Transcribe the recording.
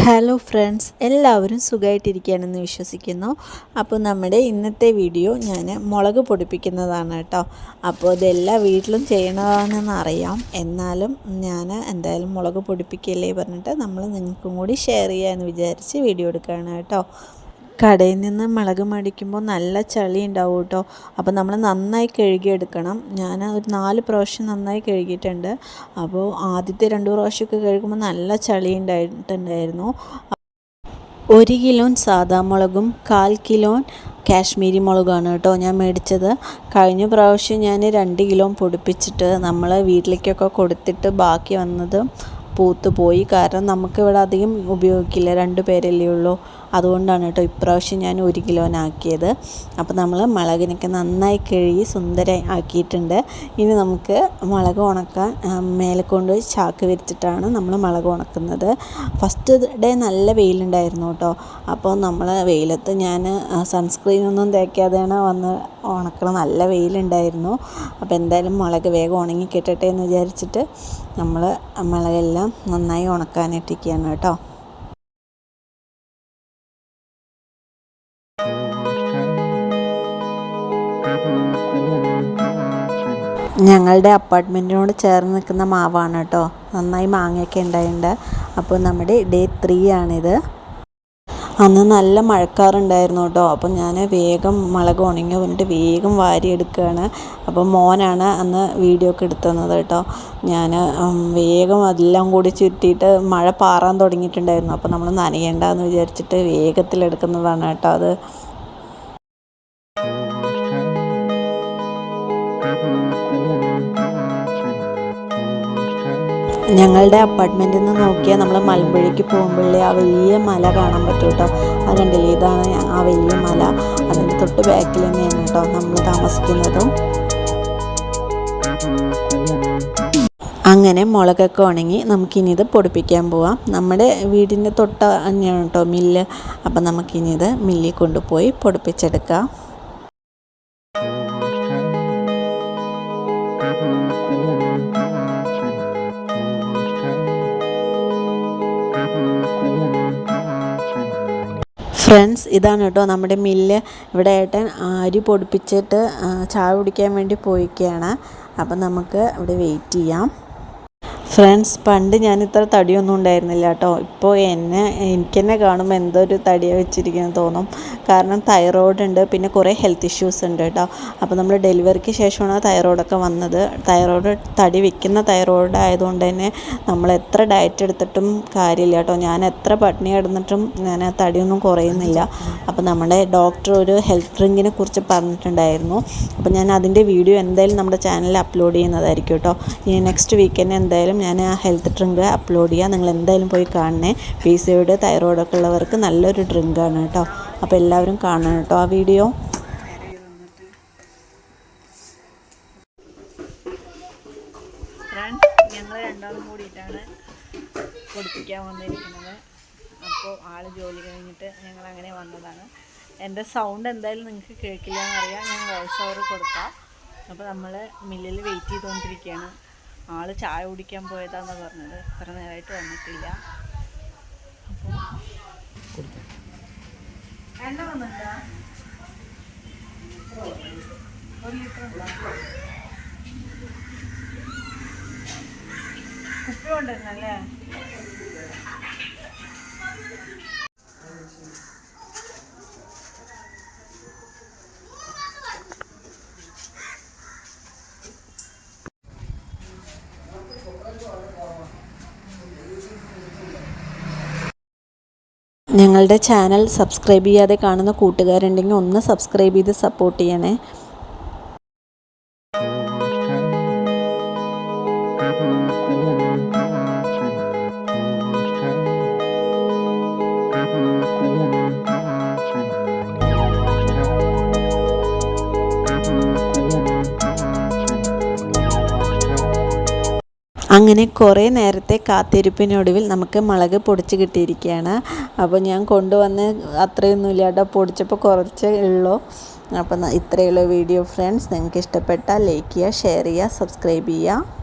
Hello friends എല്ലാവരും സുഖമായിട്ടിരിക്കുകയാണെന്ന് വിശ്വസിക്കുന്നു. അപ്പോൾ നമ്മുടെ ഇന്നത്തെ വീഡിയോ ഞാൻ മുളക് പൊടിപ്പിക്കുന്നതാണ് കേട്ടോ. അപ്പോൾ ഇതെല്ലാ വീട്ടിലും ചെയ്യണതാണെന്ന് അറിയാം. എന്നാലും ഞാൻ എന്തായാലും മുളക് പൊടിപ്പിക്കല്ലേ പറഞ്ഞിട്ട് നമ്മൾ നിങ്ങൾക്കും കൂടി ഷെയർ ചെയ്യാമെന്ന് വിചാരിച്ച് വീഡിയോ എടുക്കുകയാണ് കേട്ടോ. കടയിൽ നിന്ന് മുളക് മേടിക്കുമ്പോൾ നല്ല ചളി ഉണ്ടാവും കേട്ടോ. അപ്പോൾ നമ്മൾ നന്നായി കഴുകിയെടുക്കണം. ഞാൻ ഒരു നാല് പ്രാവശ്യം നന്നായി കഴുകിയിട്ടുണ്ട്. അപ്പോൾ ആദ്യത്തെ രണ്ട് പ്രാവശ്യമൊക്കെ കഴുകുമ്പോൾ നല്ല ചളി ഉണ്ടായിട്ടുണ്ടായിരുന്നു. ഒരു കിലോൻ സാദാ മുളകും കാൽ കിലോൻ കാശ്മീരി മുളകാണ് കേട്ടോ ഞാൻ മേടിച്ചത്. കഴിഞ്ഞ പ്രാവശ്യം ഞാൻ രണ്ട് കിലോ പൊടിപ്പിച്ചിട്ട് നമ്മൾ വീട്ടിലേക്കൊക്കെ കൊടുത്തിട്ട് ബാക്കി വന്നത് പൂത്ത് പോയി കാരണം നമുക്കിവിടെ അധികം ഉപയോഗിക്കില്ല. രണ്ട് പേരല്ലേ ഉള്ളൂ. അതുകൊണ്ടാണ് കേട്ടോ ഇപ്രാവശ്യം ഞാൻ ഒരു കിലോനാക്കിയത്. അപ്പോൾ നമ്മൾ മുളകിനൊക്കെ നന്നായി കഴുകി സുന്ദര ആക്കിയിട്ടുണ്ട്. ഇനി നമുക്ക് മുളക് ഉണക്കാൻ മേലെ കൊണ്ട് ചാക്ക് വിരിച്ചിട്ടാണ് നമ്മൾ മുളക് ഉണക്കുന്നത്. ഫസ്റ്റ് ഡേ നല്ല വെയിലുണ്ടായിരുന്നു കേട്ടോ. അപ്പോൾ നമ്മൾ വെയിലത്ത് ഞാൻ സൺസ്ക്രീൻ ഒന്നും തേക്കാതെയാണ് വന്ന് ഉണക്കണം നല്ല വെയിലുണ്ടായിരുന്നു. അപ്പോൾ എന്തായാലും മുളക് വേഗം ഉണങ്ങി കിട്ടട്ടെ എന്ന് വിചാരിച്ചിട്ട് നമ്മൾ മുളകെല്ലാം നന്നായി ഉണക്കാനിട്ടിരിക്കുകയാണ് കേട്ടോ. ഞങ്ങളുടെ അപ്പാർട്ട്മെന്റിനോട് ചേർന്ന് നിൽക്കുന്ന മാവാണ് കേട്ടോ. നന്നായി മാങ്ങയൊക്കെ ഉണ്ടായിട്ടുണ്ട്. അപ്പോൾ നമ്മുടെ ഡേ ത്രീ ആണിത്. അന്ന് നല്ല മഴക്കാറുണ്ടായിരുന്നു കേട്ടോ. അപ്പം ഞാൻ വേഗം മുളക് ഉണങ്ങി വന്നിട്ട് വേഗം വാരി എടുക്കുകയാണ്. അപ്പം മോനാണ് അന്ന് വീഡിയോ ഒക്കെ എടുത്തുന്നത് കേട്ടോ. ഞാൻ വേഗം അതെല്ലാം കൂടി ചുറ്റിയിട്ട് മഴ പാറാൻ തുടങ്ങിയിട്ടുണ്ടായിരുന്നു. അപ്പോൾ നമ്മൾ നനയേണ്ടെന്ന് വിചാരിച്ചിട്ട് വേഗത്തിലെടുക്കുന്നതാണ് കേട്ടോ അത്. ഞങ്ങളുടെ അപ്പാർട്ട്മെന്റിൽ നിന്ന് നോക്കിയാൽ നമ്മൾ മലമ്പുഴയ്ക്ക് പോകുമ്പോഴേ ആ വലിയ മല കാണാൻ പറ്റും കേട്ടോ അത് കണ്ടില്ലേ ഇതാണ് ആ വലിയ മല. അതിന്റെ തൊട്ട് ബാക്കിൽ തന്നെയാണ് കേട്ടോ നമ്മൾ താമസിക്കുന്നതും. അങ്ങനെ മുളകൊക്കെ ഉണങ്ങി നമുക്കിനിത് പൊടിപ്പിക്കാൻ പോവാം. നമ്മുടെ വീടിന്റെ തൊട്ട് തന്നെയാണ് കേട്ടോ മില്ല്. അപ്പം നമുക്കിനിത് മില്ലിൽ കൊണ്ടുപോയി പൊടിപ്പിച്ചെടുക്കാം. ഫ്രണ്ട്സ് ഇതാണ് കേട്ടോ നമ്മുടെ മില്ല്. ഇവിടെ ഏട്ടൻ അരി പൊടിപ്പിച്ചിട്ട് ചായ കുടിക്കാൻ വേണ്ടി പോയിക്കുകയാണ് അപ്പം നമുക്ക് ഇവിടെ വെയിറ്റ് ചെയ്യാം. ഫ്രണ്ട്സ് പണ്ട് ഞാൻ ഇത്ര തടിയൊന്നും ഉണ്ടായിരുന്നില്ല കേട്ടോ. ഇപ്പോൾ എന്നെ എനിക്ക് തന്നെ കാണുമ്പോൾ എന്തോ ഒരു തടിയെ വെച്ചിരിക്കുന്നത് തോന്നും. കാരണം തൈറോയ്ഡ് ഉണ്ട് പിന്നെ കുറേ ഹെൽത്ത് ഇഷ്യൂസ് ഉണ്ട് കേട്ടോ. അപ്പോൾ നമ്മൾ ഡെലിവറിക്ക് ശേഷമാണ് തൈറോയ്ഡൊക്കെ വന്നത്. തൈറോയ്ഡ് തടി വെക്കുന്ന തൈറോയ്ഡ് ആയതുകൊണ്ട് തന്നെ നമ്മൾ എത്ര ഡയറ്റ് എടുത്തിട്ടും കാര്യമില്ല കേട്ടോ. ഞാൻ എത്ര പട്ടിണി കിടന്നിട്ടും ഞാൻ തടിയൊന്നും കുറയുന്നില്ല. അപ്പോൾ നമ്മുടെ ഡോക്ടർ ഒരു ഹെൽത്ത് ഡ്രിങ്കിനെ കുറിച്ച് പറഞ്ഞിട്ടുണ്ടായിരുന്നു. അപ്പോൾ ഞാൻ അതിന്റെ വീഡിയോ എന്തായാലും നമ്മുടെ ചാനലിൽ അപ്ലോഡ് ചെയ്യുന്നതായിരിക്കും കേട്ടോ. ഈ നെക്സ്റ്റ് വീക്കെൻഡ് എന്തായാലും ഞാൻ ആ ഹെൽത്ത് ഡ്രിങ്ക് അപ്ലോഡ് ചെയ്യാം. നിങ്ങൾ എന്തായാലും പോയി കാണണേ. പി സിയോട് തൈറോയിഡൊക്കെ ഉള്ളവർക്ക് നല്ലൊരു ഡ്രിങ്കാണ് കേട്ടോ. അപ്പോൾ എല്ലാവരും കാണണം കേട്ടോ ആ വീഡിയോ ഞങ്ങൾ കൂടിയിട്ടാണ് വന്നിരിക്കുന്നത്. അപ്പോൾ ആൾ ജോലി കഴിഞ്ഞിട്ട് ഞങ്ങൾ അങ്ങനെ വന്നതാണ്. എന്റെ സൗണ്ട് എന്തായാലും നിങ്ങൾക്ക് കേൾക്കില്ല എന്നറിയാം ഞാൻ വോയിസ് ഓവർ കൊടുക്കാം. അപ്പോൾ നമ്മൾ മില്ലിൽ വെയിറ്റ് ചെയ്തുകൊണ്ടിരിക്കുകയാണ് ആൾ ചായ കുടിക്കാൻ പോയതാന്ന് പറഞ്ഞത്. ഇത്ര നേരമായിട്ട് വന്നിട്ടില്ല. ലിറ്റർ കുപ്പി കൊണ്ടിരുന്നല്ലേ ഞങ്ങളുടെ ചാനൽ സബ്സ്ക്രൈബ് ചെയ്യാതെ കാണുന്ന കൂട്ടുകാരുണ്ടെങ്കിൽ ഒന്ന് സബ്സ്ക്രൈബ് ചെയ്ത് സപ്പോർട്ട് ചെയ്യണേ. അങ്ങനെ കുറേ നേരത്തെ കാത്തിരിപ്പിനൊടുവിൽ നമുക്ക് മുളക് പൊടിച്ച് കിട്ടിയിരിക്കുകയാണ്. അപ്പോൾ ഞാൻ കൊണ്ടുവന്ന് അത്രയൊന്നുമില്ല കേട്ടോ. പൊടിച്ചപ്പോൾ കുറച്ചേ ഉള്ളൂ. അപ്പം ഇത്രയുള്ള വീഡിയോ ഫ്രണ്ട്സ്. നിങ്ങൾക്ക് ഇഷ്ടപ്പെട്ടാൽ ലൈക്ക് ചെയ്യുക ഷെയർ ചെയ്യുക സബ്സ്ക്രൈബ് ചെയ്യുക.